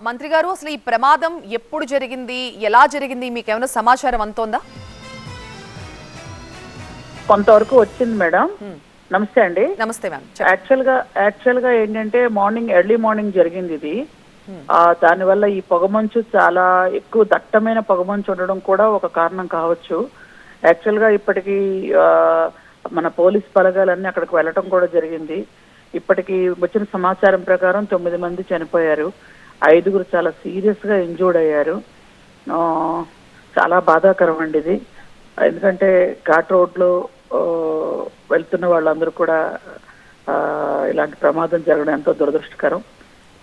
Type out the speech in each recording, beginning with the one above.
మంత్రి గారు అసలు ఈ ప్రమాదం ఎప్పుడు జరిగింది? ఎలా జరిగింది? మీకు ఏమైనా సమాచారం అంతోందా కొంతవరకు వచ్చింది మేడం. నమస్తే అండి. నమస్తే మ్యామ్. యాక్చువల్గా యాక్చువల్గా ఏంటంటే మార్నింగ్ ఎర్లీ మార్నింగ్ జరిగింది ఇది. ఆ, దానివల్ల ఈ పొగమంచు చాలా ఎక్కువ దట్టమైన పొగమంచు ఉండడం కూడా ఒక కారణం కావచ్చు. యాక్చువల్గా ఇప్పటికి మన పోలీస్ బలగాలన్నీ అక్కడికి వెళ్ళటం కూడా జరిగింది. ఇప్పటికి వచ్చిన సమాచారం ప్రకారం తొమ్మిది మంది చనిపోయారు. ఐదుగురు చాలా సీరియస్గా ఇంజూర్డ్ అయ్యారు. ఆ, చాలా బాధాకరం అండి ఇది. ఎందుకంటే ఘాట్ రోడ్లో వెళ్తున్న వాళ్ళందరూ కూడా ఆ, ఇలాంటి ప్రమాదం జరగడం ఎంతో దురదృష్టకరం.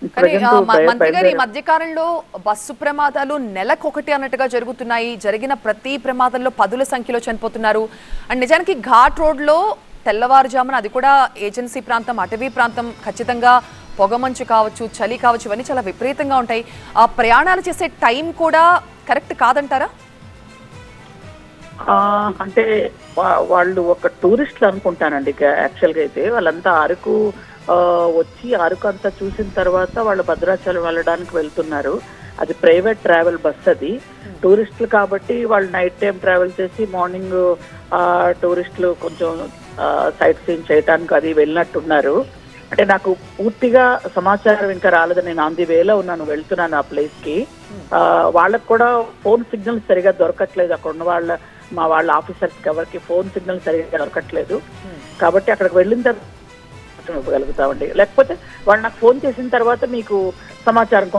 మంత్రి గారు ఈ మధ్యకాలంలో బస్సు ప్రమాదాలు నెలకొకటి అన్నట్టుగా జరుగుతున్నాయి. జరిగిన ప్రతి ప్రమాదంలో పదుల సంఖ్యలో చనిపోతున్నారు. అండ్ నిజానికి ఘాట్ రోడ్లో తెల్లవారుజామున అది కూడా ఏజెన్సీ ప్రాంతం అటవీ ప్రాంతం ఖచ్చితంగా పొగమంచు కావచ్చు చలి కావచ్చు ఇవన్నీ చాలా విపరీతంగా ఉంటాయి. ఆ ప్రయాణాలు చేసే టైం కూడా కరెక్ట్ కాదంటారా? అంటే వాళ్ళు ఒక టూరిస్టులు అనుకుంటానండి. యాక్చువల్గా అయితే వాళ్ళంతా అరకు వచ్చి అరకు అంతా చూసిన తర్వాత వాళ్ళు భద్రాచలం వెళ్ళడానికి వెళ్తున్నారు. అది ప్రైవేట్ ట్రావెల్ బస్ అది. టూరిస్టులు కాబట్టి వాళ్ళు నైట్ టైం ట్రావెల్ చేసి మార్నింగ్ టూరిస్టులు కొంచెం సైట్ సీన్ చేయడానికి అది వెళ్ళినట్టున్నారు. అంటే నాకు పూర్తిగా సమాచారం ఇంకా రాలేదు నేను ఆన్ ది వేలో ఉన్నాను వెళ్తున్నాను ఆ ప్లేస్కి వాళ్ళకు కూడా ఫోన్ సిగ్నల్ సరిగా దొరకట్లేదు. అక్కడ ఉన్న వాళ్ళ మా వాళ్ళ ఆఫీసర్స్ ఎవరికి ఫోన్ సిగ్నల్ సరిగా దొరకట్లేదు. కాబట్టి అక్కడికి వెళ్ళిన తర్వాత ఇవ్వగలుగుతామండి. లేకపోతే వాళ్ళు నాకు ఫోన్ చేసిన తర్వాత మీకు సమాచారం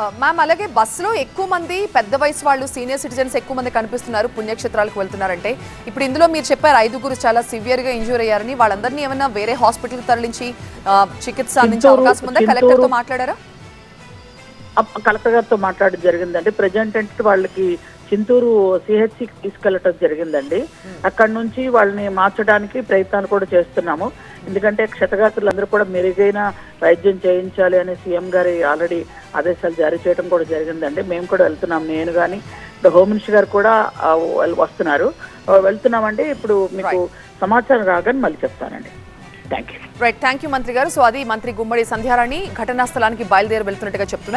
మ్యామ్ అలాగే బస్సులో ఎక్కువ మంది పెద్ద వయసు వాళ్ళు సీనియర్ సిటిజన్స్ ఎక్కువ మంది కనిపిస్తున్నారు పుణ్యక్షేత్రాలకు వెళ్తున్నారంటే. ఇప్పుడు ఇందులో మీరు చెప్పారు ఐదుగురు చాలా సివియర్గా ఇంజూర్ అయ్యారని. వాళ్ళందరినీ ఏమైనా వేరే హాస్పిటల్ తరలించి చికిత్స అందించే అవకాశం ఉందా? చింతూరు- కలెక్టర్తో మాట్లాడారా? కలెక్టర్ గారితో మాట్లాడడం జరిగిందండి. ప్రజెంట్ అంటే వాళ్ళకి చింతూరు సిహెచ్సికి తీసుకెళ్ళటం జరిగిందండి. అక్కడ నుంచి వాళ్ళని మార్చడానికి ప్రయత్నాలు కూడా చేస్తున్నాము. ఎందుకంటే క్షతగాత్రులు అందరూ కూడా మెరుగైన వైద్యం చేయించాలి అని సీఎం గారి ఆల్రెడీ ఆదేశాలు జారీ చేయడం కూడా జరిగిందండి మేము కూడా వెళ్తున్నాం నేను కానీ హోమ్ మినిస్టర్ గారు కూడా వస్తున్నారు. వెళ్తున్నామండి. ఇప్పుడు మీకు సమాచారం రాగానే మళ్ళీ చెప్తానండి. Thank you right thank you మంత్రి గారు. సో అది మంత్రి గుమ్మడి సంధ్యారాణి ఘటనా స్థలానికి బయలుదేరి వెళ్తున్నట్టుగా చెప్తున్నారు.